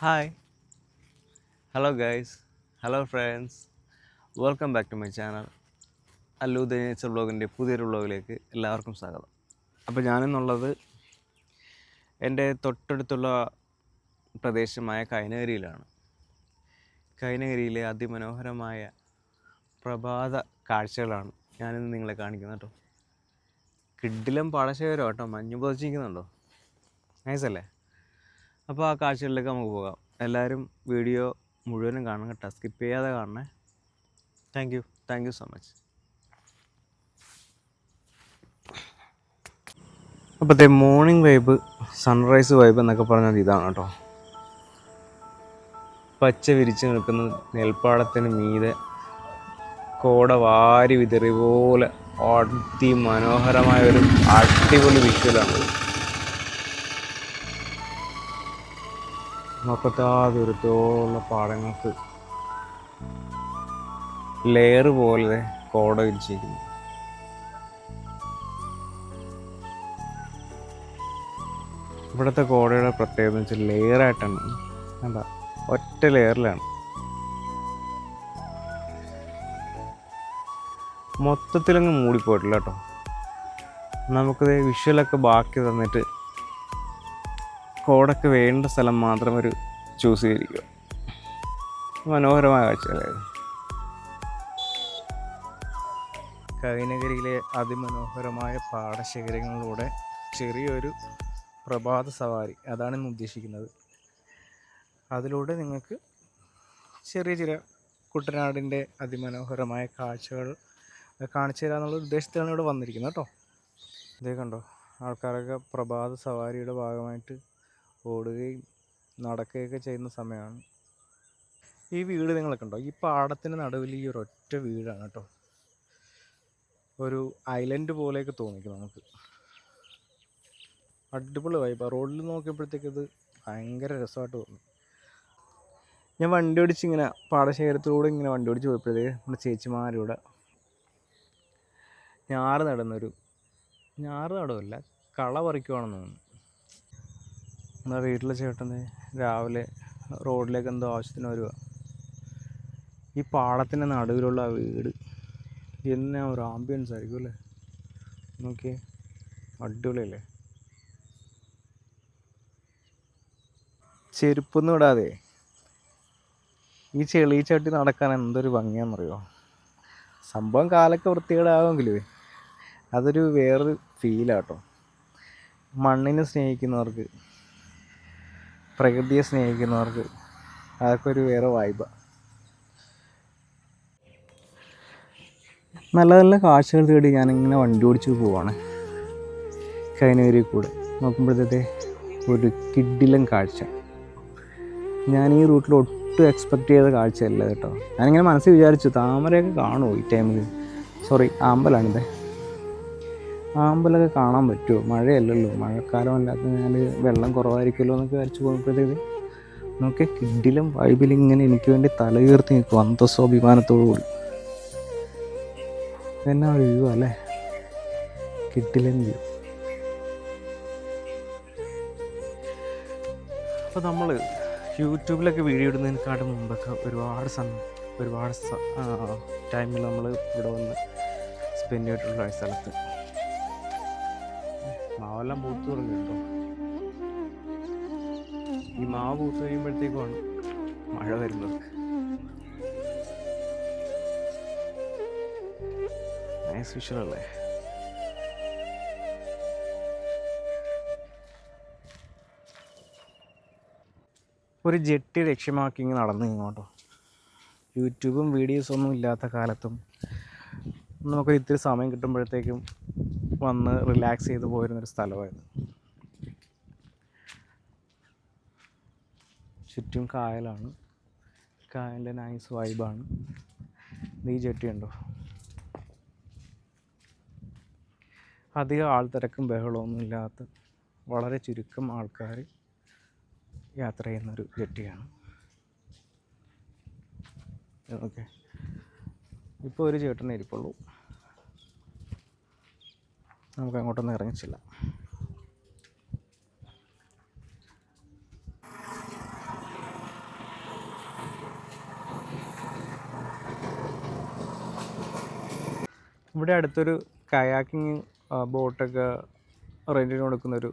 Hi hello guys hello friends welcome back to my channel Allu the nature ബ്ലോഗിന്റെ പുതിയൊരു ബ്ലോഗിലേക്ക് എല്ലാവർക്കും സ്വാഗതം. അപ്പോൾ ഞാനെന്നുള്ളത് എന്റെ തൊട്ടടുത്തുള്ള പ്രദേശമായ കൈനഗിരിയിലാണ്. കൈനഗിരിയിലെ അതിമനോഹരമായ പ്രഭാത കാഴ്ചകളാണ് ഞാനിന്ന് നിങ്ങളെ കാണിക്കുന്നത് കേട്ടോ. കിഡിലും പാടശേഖരം കേട്ടോ മഞ്ഞ് പൊതിച്ചിരിക്കുന്നുണ്ടോ നൈസല്ലേ അപ്പോൾ ആ കാഴ്ചകളിലേക്ക് നമുക്ക് പോകാം. എല്ലാവരും വീഡിയോ മുഴുവനും കാണണം കേട്ടോ. സ്കിപ്പ് ചെയ്യാതെ കാണണേ. Thank you thank you so much അപ്പോഴത്തെ മോർണിംഗ് വൈബ് സൺറൈസ് വൈബ് എന്നൊക്കെ പറഞ്ഞത് ഇതാണ് കേട്ടോ. പച്ച വിരിച്ച് നിൽക്കുന്ന നെൽപ്പാടത്തിന് മീതെ കോട വാരി വിതറി പോലെ അതിമനോഹരമായ ഒരു അടിപൊളി വിഷ്വലാണ് നോക്കത്താ ദൂരത്തോളം പാടങ്ങൾക്ക് ലെയർ പോലെ കോട വിരിച്ചിരിക്കുന്നു. ഇവിടുത്തെ കോടയുടെ പ്രത്യേകത എന്ന് വെച്ചാൽ ലെയറായിട്ടാണ് എന്താ ഒറ്റ ലെയറിലാണ് മൊത്തത്തിലങ്ങ് മൂടിപ്പോയിട്ടില്ല കേട്ടോ. നമുക്കത് വിഷ്വലൊക്കെ ബാക്കി തന്നിട്ട് കോടൊക്കെ വേണ്ട സ്ഥലം മാത്രം ഒരു ചൂസ് ചെയ്തിരിക്കുക മനോഹരമായ കാഴ്ചകളായിരുന്നു. കവിനഗരിയിലെ അതിമനോഹരമായ പാടശേഖരങ്ങളിലൂടെ ചെറിയൊരു പ്രഭാത സവാരി അതാണ് ഇന്ന് ഉദ്ദേശിക്കുന്നത്. അതിലൂടെ നിങ്ങൾക്ക് ചെറിയ ചെറിയ കുട്ടനാടിന്റെ അതിമനോഹരമായ കാഴ്ചകൾ കാണിച്ചു തരാമെന്നുള്ള ഉദ്ദേശത്തിലാണ് ഇവിടെ വന്നിരിക്കുന്നത് കേട്ടോ. ഇതേ കണ്ടോ ആൾക്കാരൊക്കെ പ്രഭാത സവാരിയുടെ ഭാഗമായിട്ട് ഓടുകയും നടക്കുകയൊക്കെ ചെയ്യുന്ന സമയമാണ്. ഈ വീട് നിങ്ങളൊക്കെ ഉണ്ടോ? ഈ പാടത്തിന് നടുവിൽ ഈ ഒരു ഒറ്റ വീടാണ് കേട്ടോ. ഒരു ഐലൻഡ് പോലെയൊക്കെ തോന്നിക്കും നമുക്ക്. അടിപൊളി വൈബ് റോഡിൽ നോക്കിയപ്പോഴത്തേക്ക് ഇത് ഭയങ്കര രസമായിട്ട് തോന്നി. ഞാൻ വണ്ടി ഓടിച്ച് ഇങ്ങനെ പാടശേഖരത്തിലൂടെ ഇങ്ങനെ വണ്ടി ഓടിച്ച് പോയപ്പോഴത്തേക്ക് നമ്മുടെ ചേച്ചിമാരൂടെ ഞാറ് നടന്നൊരു ഞാറ് നടുവല്ല കള പറിക്കുവാണെന്ന് തോന്നുന്നു. എന്നാ വീട്ടിലെ ചേട്ടന് രാവിലെ റോഡിലേക്ക് എന്തോ ആവശ്യത്തിന് വരുക ഈ പാടത്തിന്റെ നടുവിലുള്ള ആ വീട് എന്നാ ഒരു ആംബിയൻസ് ആയിരിക്കും അല്ലേ? നോക്കിയേ അടിപൊളിയല്ലേ? ചെരുപ്പൊന്നും ഇടാതെ ഈ ചെളി ചട്ടി നടക്കാൻ എന്തൊരു ഭംഗിയാണെന്നറിയോ? സംഭവം കാലൊക്കെ വൃത്തികേടാകുമെങ്കിലേ അതൊരു വേറൊരു ഫീലാട്ടോ മണ്ണിനെ സ്നേഹിക്കുന്നവർക്ക് പ്രകൃതിയെ സ്നേഹിക്കുന്നവർക്ക് അതൊക്കെ ഒരു വേറെ വായ്പ നല്ല നല്ല കാഴ്ചകൾ തേടി ഞാനിങ്ങനെ വണ്ടി ഓടിച്ച് പോവാണ്. കൈനേരി കൂടെ. നോക്കുമ്പോഴത്തെ ഒരു കിഡിലം കാഴ്ച. ഞാൻ ഈ റൂട്ടിൽ ഒട്ടും എക്സ്പെക്റ്റ് ചെയ്ത കാഴ്ചയല്ല കേട്ടോ. ഞാനിങ്ങനെ മനസ്സിൽ വിചാരിച്ചു താമരയൊക്കെ കാണുമോ ഈ ടൈമിൽ സോറി ആമ്പലാണിത് ആമ്പലൊക്കെ കാണാൻ പറ്റുമോ? മഴയല്ലല്ലോ. മഴക്കാലം അല്ലാത്തതിനാൽ വെള്ളം കുറവായിരിക്കുമല്ലോ എന്നൊക്കെ വിചാരിച്ച് പോകുമ്പോഴത്തേക്ക് നോക്കി കിഡിലും വൈബിലും ഇങ്ങനെ എനിക്ക് വേണ്ടി തലയുയർത്തി നിൽക്കും. അന്തസ്വാഭിമാനത്തോടു കൂടി. എന്നാ ഒരു വ്യൂ അല്ലേ? കിഡിലും വ്യൂ അപ്പോൾ നമ്മൾ യൂട്യൂബിലൊക്കെ വീഡിയോ ഇടുന്നതിനെക്കാട്ടും മുമ്പൊക്കെ ഒരുപാട് സമയം ഒരുപാട് ടൈമിൽ നമ്മൾ ഇവിടെ വന്ന് സ്പെൻഡ് ചെയ്തിട്ടുള്ള സ്ഥലത്ത്. മാവെല്ലാം പൂത്ത് തുടങ്ങി കേട്ടോ. ഈ മാവ് പൂത്ത് കഴിയുമ്പോഴത്തേക്കുമാണ് മഴ വരുന്നത്. നൈസ് ഒരു ജെട്ടി ലക്ഷ്യമാക്കി ഇങ്ങനെ നടന്നു ഇങ്ങോട്ടോ യൂട്യൂബും വീഡിയോസും ഒന്നും ഇല്ലാത്ത കാലത്തും നമുക്ക് ഇത്തിരി സമയം കിട്ടുമ്പോഴത്തേക്കും വന്ന് റിലാക്സ് ചെയ്ത് പോയിരുന്നൊരു സ്ഥലമായിരുന്നു. ചുറ്റും കായലാണ്. കായലിന്റെ നൈസ് വൈബാണ് നീ ചെട്ടിയുണ്ടോ അധികം ആൾത്തിരക്കും ബഹളമൊന്നും ഇല്ലാത്ത വളരെ ചുരുക്കം ആൾക്കാർ യാത്ര ചെയ്യുന്നൊരു ജെട്ടിയാണ്. ഓക്കെ. ഇപ്പോൾ ഒരു ചേട്ടനെ ഇരിപ്പുള്ളൂ. നമുക്ക് അങ്ങോട്ടൊന്നും ഇറങ്ങിച്ചില്ല. ഇവിടെ അടുത്തൊരു കയാക്കിങ് ബോട്ടൊക്കെ റെന്റിന് കൊടുക്കുന്നൊരു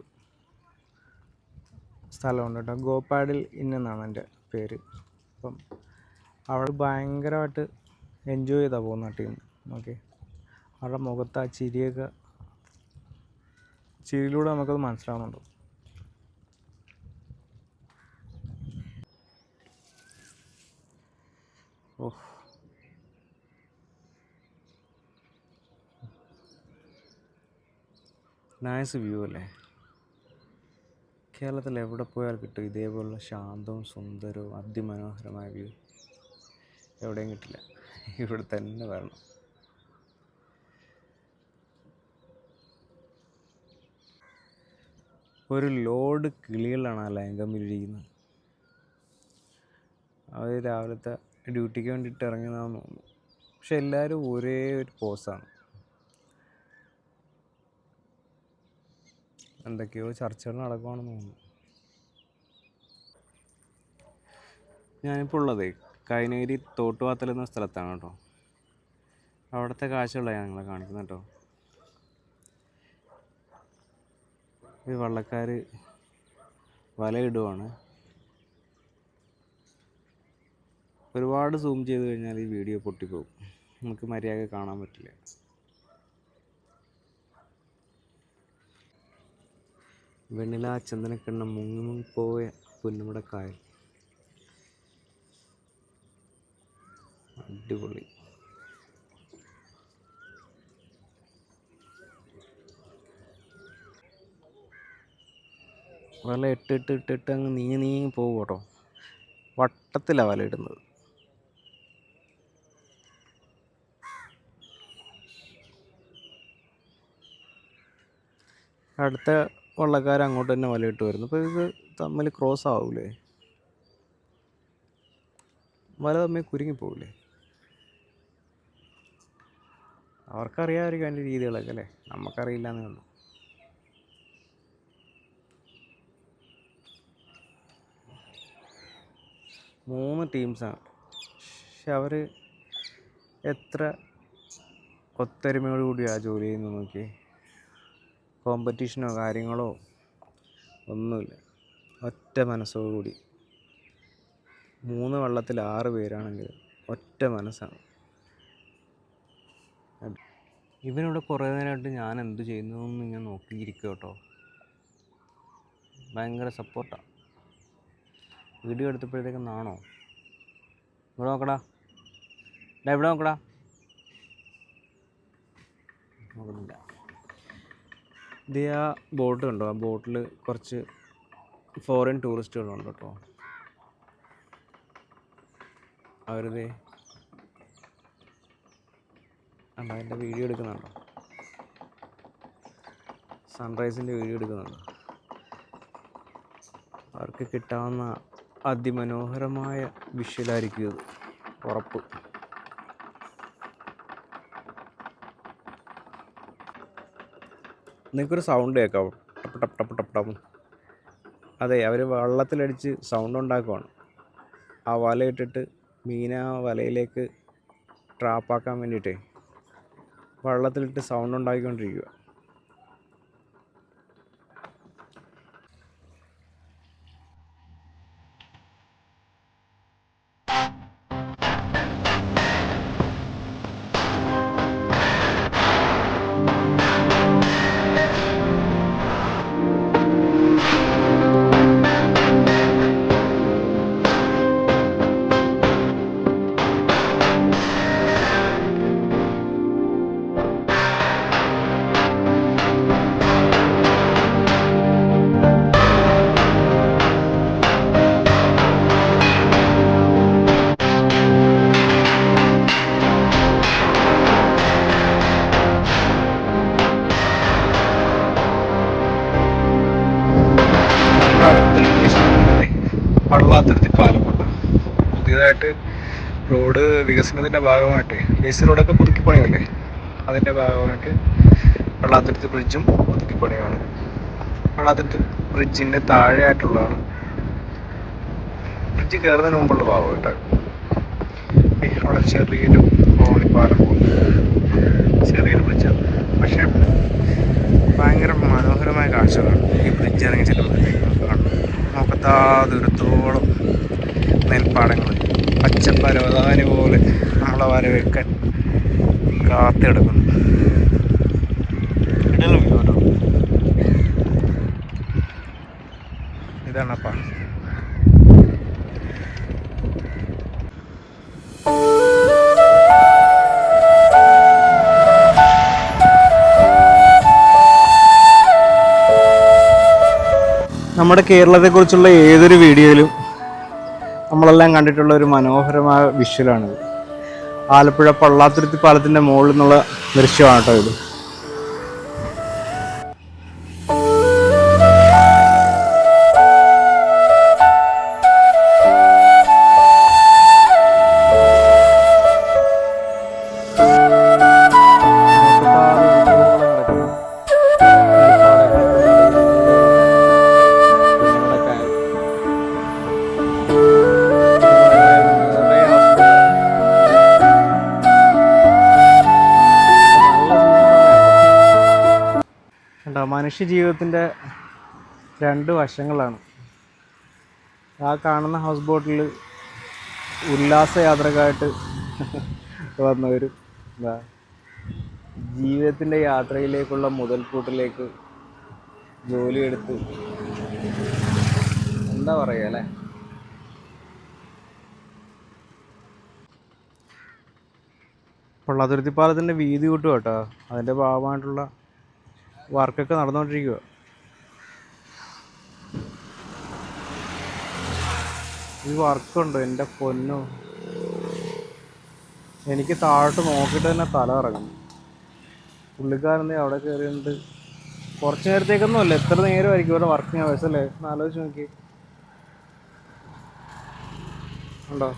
സ്ഥലമുണ്ട് കേട്ടോ. ഗോപാഡിൽ ഇന്നെന്നാണ് എന്റെ പേര്. അപ്പം അവൾ ഭയങ്കരമായിട്ട് എൻജോയ് ചെയ്താൽ പോകുന്ന ടീം ഓക്കെ അവരുടെ മുഖത്ത് ആ ചിരിയൊക്കെ ചിരിയിലൂടെ നമുക്കത് മനസ്സിലാവുന്നുണ്ട്. ഓഹ്. നൈസ് വ്യൂ അല്ലേ? കേരളത്തിൽ എവിടെ പോയാൽ കിട്ടും ഇതേപോലുള്ള ശാന്തവും സുന്ദരവും അതിമനോഹരമായ വ്യൂ എവിടെയും കിട്ടില്ല. ഇവിടെ തന്നെ വരണം. ഒരു ലോഡ് കിളികളാണ് ആ ലയങ്കമ്മിലിരിക്കുന്നത് അവർ രാവിലത്തെ ഡ്യൂട്ടിക്ക് വേണ്ടിയിട്ട് ഇറങ്ങുന്നതാണെന്ന് തോന്നുന്നു. പക്ഷെ എല്ലാവരും ഒരേ ഒരു പോസാണ്. എന്തൊക്കെയോ ചർച്ചകൾ നടക്കുവാണെന്ന് തോന്നുന്നു. ഞാനിപ്പോൾ ഉള്ളത് കൈനഗിരി തോട്ടുവാത്തൽ എന്ന സ്ഥലത്താണ് കേട്ടോ. അവിടുത്തെ കാഴ്ചകളാണ് ഞാൻ നിങ്ങളെ കാണിക്കുന്നത് കേട്ടോ. ഈ വള്ളക്കാർ വലയിടുവാണ്. ഒരുപാട് സൂം ചെയ്ത് കഴിഞ്ഞാൽ ഈ വീഡിയോ പൊട്ടിപ്പോകും. നമുക്ക് മര്യാദ കാണാൻ പറ്റില്ല. വെണ്ണില ചന്ദനക്കണ്ണ മുങ്ങി മുങ്ങിപ്പോയ പോയ പുന്നമട അടിപൊളി. വല ഇട്ട് ഇട്ട് ഇട്ട് ഇട്ട് അങ്ങ് നീങ്ങി നീങ്ങി പോകും കേട്ടോ വട്ടത്തിലാണ് വല ഇടുന്നത്. അടുത്ത വള്ളക്കാർ അങ്ങോട്ട് തന്നെ വലയിട്ട് വരുന്നു. അപ്പോൾ ഇത് തമ്മിൽ ക്രോസ് ആവൂലേ? വല തമ്മിൽ കുരുങ്ങിപ്പോവില്ലേ അവർക്കറിയാമായിരിക്കും അതിന്റെ രീതികളൊക്കെ അല്ലേ? നമുക്കറിയില്ല എന്നേ ഉള്ളൂ. മൂന്ന് ടീംസാണ്. പക്ഷെ അവർ എത്ര ഒത്തൊരുമയോട് കൂടിയാണ് ജോലി ചെയ്യുന്നത് നോക്കി കോമ്പറ്റീഷനോ കാര്യങ്ങളോ ഒന്നുമില്ല. ഒറ്റ മനസ്സോടുകൂടി. മൂന്ന് വള്ളത്തിൽ ആറ് പേരാണെങ്കിൽ ഒറ്റ മനസ്സാണ്. അത്. ഇവനിവിടെ കുറേ നേരമായിട്ട് ഞാൻ എന്ത് ചെയ്യുന്നു എന്ന് ഞാൻ നോക്കിയിരിക്കുക കേട്ടോ. ഭയങ്കര സപ്പോർട്ടാണ് വീഡിയോ എടുത്തപ്പോഴത്തേക്കും നാണോ ഇവിടെ നോക്കടാ. ഡാ ഇവിടെ നോക്കടാ. നോക്കുന്നില്ല ഇത് ആ ബോട്ട് കണ്ടോ? ആ ബോട്ടിൽ കുറച്ച് ഫോറിൻ ടൂറിസ്റ്റുകളുണ്ട് കേട്ടോ. അവരിത് അല്ല അതിന്റെ വീഡിയോ എടുക്കുന്നുണ്ടോ? സൺറൈസിന്റെ വീഡിയോ എടുക്കുന്നുണ്ടോ? അവർക്ക് കിട്ടാവുന്ന അതിമനോഹരമായ വിഷ്വലായിരിക്കും ഇത്. ഉറപ്പ്. നിങ്ങൾക്കൊരു സൗണ്ട് കേൾക്കാം. ടപ്പ് ടപ്പ് ടപ്പ് ടപ്പ് ടപ്പ്. അതെ അവർ വള്ളത്തിലടിച്ച് സൗണ്ട് ഉണ്ടാക്കുവാണ്. ആ വല ഇട്ടിട്ട് മീനെ വലയിലേക്ക് ട്രാപ്പാക്കാൻ വേണ്ടിയിട്ടേ വള്ളത്തിലിട്ട് സൗണ്ട് ഉണ്ടാക്കിക്കൊണ്ടിരിക്കുക പള്ളാത്തുരുത്തി പാലമുണ്ട്. പുതിയതായിട്ട് റോഡ് വികസനത്തിന്റെ ഭാഗമായിട്ട് എ സി റോഡൊക്കെ പുതുക്കി പണിയല്ലേ? അതിന്റെ ഭാഗമായിട്ട് പള്ളാത്തുരുത്തി ബ്രിഡ്ജും പുതുക്കി പണിയാണ്. പള്ളാത്തുരുത്തി ബ്രിഡ്ജിന്റെ താഴെയായിട്ടുള്ളതാണ്. ബ്രിഡ്ജ് കയറുന്നതിന് മുമ്പുള്ള ഭാഗമായിട്ട്. അവിടെ ചെറിയൊരു പോകുന്നു ചെറിയൊരു ബ്രിഡ്ജാണ് പക്ഷേ നമ്മുടെ കേരളത്തെക്കുറിച്ചുള്ള ഏതൊരു വീഡിയോയിലും നമ്മളെല്ലാം കണ്ടിട്ടുള്ള ഒരു മനോഹരമായ വിഷ്വലാണിത്. ആലപ്പുഴ പള്ളാത്തുരുത്തി പാലത്തിന്റെ മുകളിൽ നിന്നുള്ള ദൃശ്യമാണ് കേട്ടോ ഇത്. മനുഷ്യ ജീവിതത്തിന്റെ രണ്ട് വശങ്ങളാണ്. ആ കാണുന്ന ഹൗസ് ബോട്ടിൽ ഉല്ലാസ യാത്രക്കായിട്ട് വന്നവരും എന്താ ജീവിതത്തിന്റെ യാത്രയിലേക്കുള്ള മുതൽക്കൂട്ടിലേക്ക് ജോലിയെടുത്ത് എന്താ പറയുക അല്ലേ? ഇപ്പോൾ അതിർത്തിപ്പാലത്തിന്റെ വീതി കൂട്ടും കേട്ടോ. അതിന്റെ ഭാഗമായിട്ടുള്ള വർക്കൊക്കെ നടന്നുകൊണ്ടിരിക്കുക ഈ വർക്കുണ്ട് എന്റെ പൊന്നു? എനിക്ക് താഴോട്ട് നോക്കിയിട്ട് തന്നെ തല ഇറങ്ങും പുള്ളിക്കാരന്റെ അവിടെ കയറിയുണ്ട് കുറച്ച് നേരത്തേക്കൊന്നുമല്ല എത്ര നേരമായിരിക്കും ഇവിടെ വർക്ക് ഞാൻ വയസ്സല്ലേ ഒന്ന് ആലോചിച്ച് നോക്കി. ഉണ്ടോ?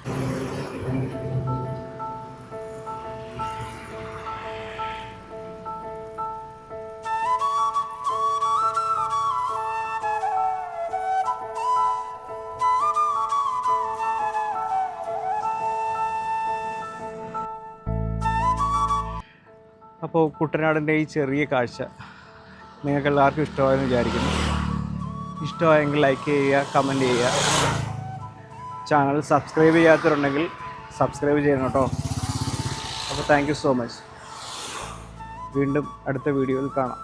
അപ്പോൾ കുട്ടനാടിന്റെ ഈ ചെറിയ കാഴ്ച നിങ്ങൾക്ക് എല്ലാവർക്കും ഇഷ്ടമായെന്ന് വിചാരിക്കുന്നു. ഇഷ്ടമായെങ്കിൽ ലൈക്ക് ചെയ്യുക കമന്റ് ചെയ്യുക. ചാനൽ സബ്സ്ക്രൈബ് ചെയ്യാത്തവരുണ്ടെങ്കിൽ സബ്സ്ക്രൈബ് ചെയ്യണം കേട്ടോ. അപ്പോൾ താങ്ക് സോ മച്ച് വീണ്ടും അടുത്ത വീഡിയോയിൽ കാണാം.